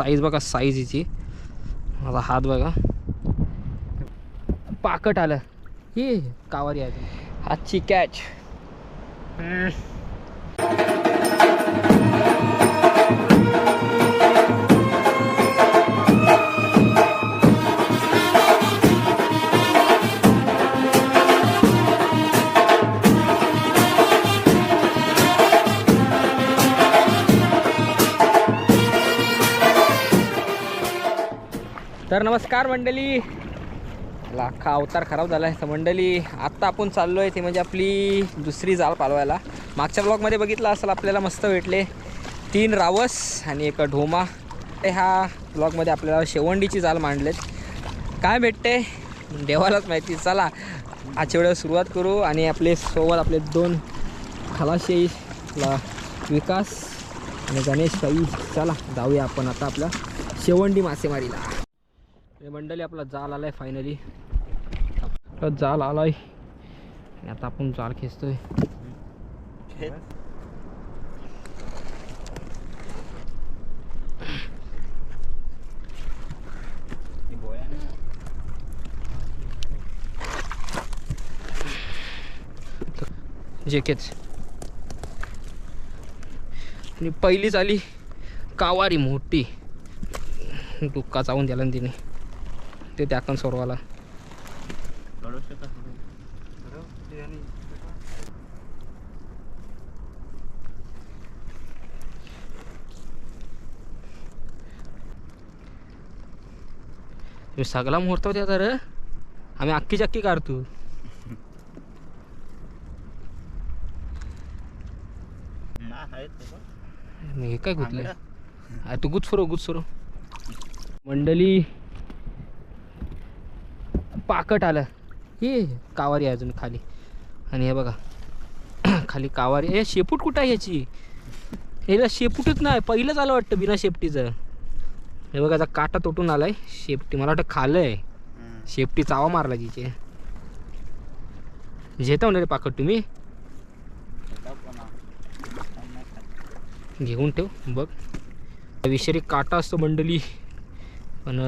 Size बघा size हिची माझा हात बघा. पाकट आलं. ही कावारी आहे आजची कॅच तर नमस्कार मंडळी. लाखा अवतार खराब झाला आहे. तर मंडळी आत्ता आपण चाललो आहे ते म्हणजे आपली दुसरी जाळ पालवायला. मागच्या ब्लॉगमध्ये बघितलं असेल आपल्याला मस्त भेटले तीन रावस आणि एक ढोमा. ते ह्या ब्लॉगमध्ये आपल्याला शेवंडीची जाळ मांडलेत. काय भेटते? देवालाच माहिती. चला आजच्या वेळेला सुरुवात करू आणि आपले सोबत आपले दोन खलाशी विकास आणि गणेश भाई. चला जाऊया आपण आता आपल्या शेवंडी मासेमारीला. हे मंडळी आपला जाल आलाय फायनली आपला जाल आलाय. आणि आता आपण जाल खेचतोय. जेकेच आणि पहिलीच आली कावारी मोठी. डुक्का चावून द्याला तिने. ते त्याकन सोरवाला. तुम्ही सगळा मुहूर्त होत्या तर आम्ही अख्खी चक्की काढतो. मी हे काय गुतलं तू गुच सुरू गुच सुरू मंडळी पाकट आलं. ही कावारी आहे अजून खाली. आणि हे बघा. खाली कावारी. हे शेपूट कुठं आहे याची? याला शेपूटच नाही पहिलंच आलं वाटतं बिना शेपटीचं. हे बघा आता काटा तुटून आलाय. शेपटी मला वाटतं खालं आहे शेपटी चावा मारला तिचे. झेता रे पाकट तुम्ही? घेऊन ठेव बघ. विषारी काटा असतो मंडळी पण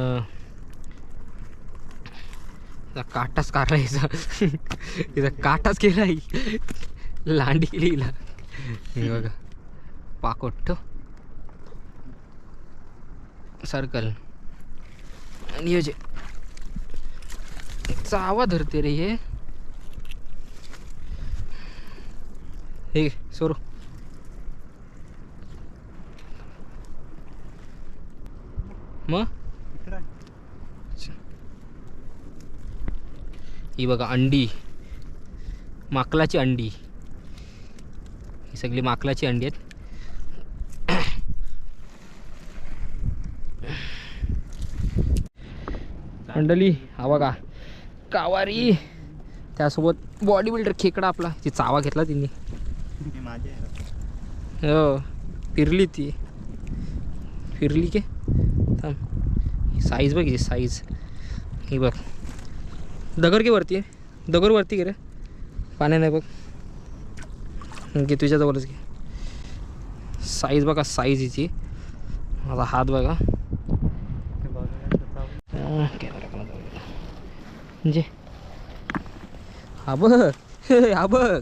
काटाच काढला काटाच काढायचा काटाच केला लांडी केली हिला हे बघा. पाकोट हो. सर्कल. आणि हे जे चावा धरते रे हे. हे घे, सोरू मग? ही बघा अंडी. माकलाची अंडी. ही सगळी माकलाची अंडी आहेत. अंडली हा बघा. कावारी. त्यासोबत बॉडी बिल्डर खेकडा आपला. ती चावा घेतला तिने. हो. फिरली ती. फिरली के? साईज बघ साईज ही बघ. दगड की वरती दगड वरती की रे. पाण्या नाही बघ. घे तुझ्याजवळच घे. साईज बघा साईज हिची. माझा हात बघा. कॅमेरा म्हणजे हा बघ. हा बघ.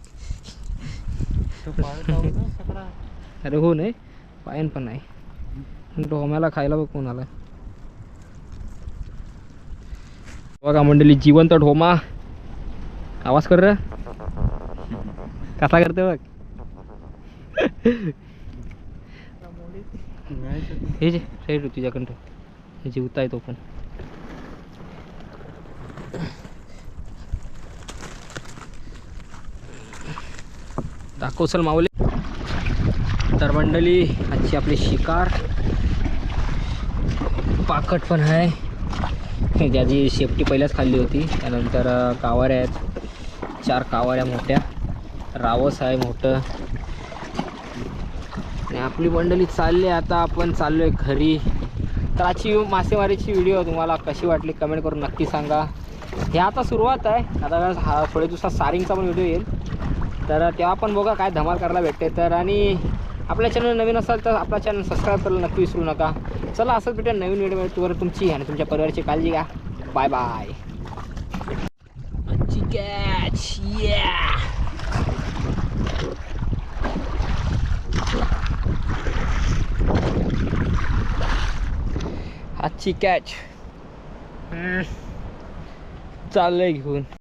अरे हो नाही. पायन पण नाही. डोम्याला खायला बघ कोणाला. बघा मंडळी जिवंत ढोमा. आवाज कर र. कसा करते बघ. हे जे साईड तुझ्याकडं जिवता येतो पण. दाखवसल माऊली. तर मंडळी आजची आपली शिकार. पाकट पण आहे. ज्याची शेपटी पहिल्याच खाल्ली होती. त्यानंतर कावाऱ्या आहेत. चार कावाऱ्या मोठ्या. रावस आहे मोठं. आणि आपली मंडळी चालली आहे. आता आपण चाललो आहे घरी. तर आजची मासेमारीची व्हिडिओ तुम्हाला कशी वाटली कमेंट करून नक्की सांगा. हे आता सुरुवात आहे. आता हा थोड्या दिवसात सारिंगचा पण व्हिडिओ येईल. तर तेव्हा पण बघा काय धमाल करायला भेटते. तर आणि आपल्या चॅनल नवीन असाल तर आपला चॅनल सबस्क्राईब करायला नक्की विसरू नका. चला असंच भेटूया नवीन व्हिडिओ तुवर तुमची आणि तुमच्या परिवाराची काळजी घ्या. बाय बाय कॅच या आजची कॅच चाललंय घेऊन.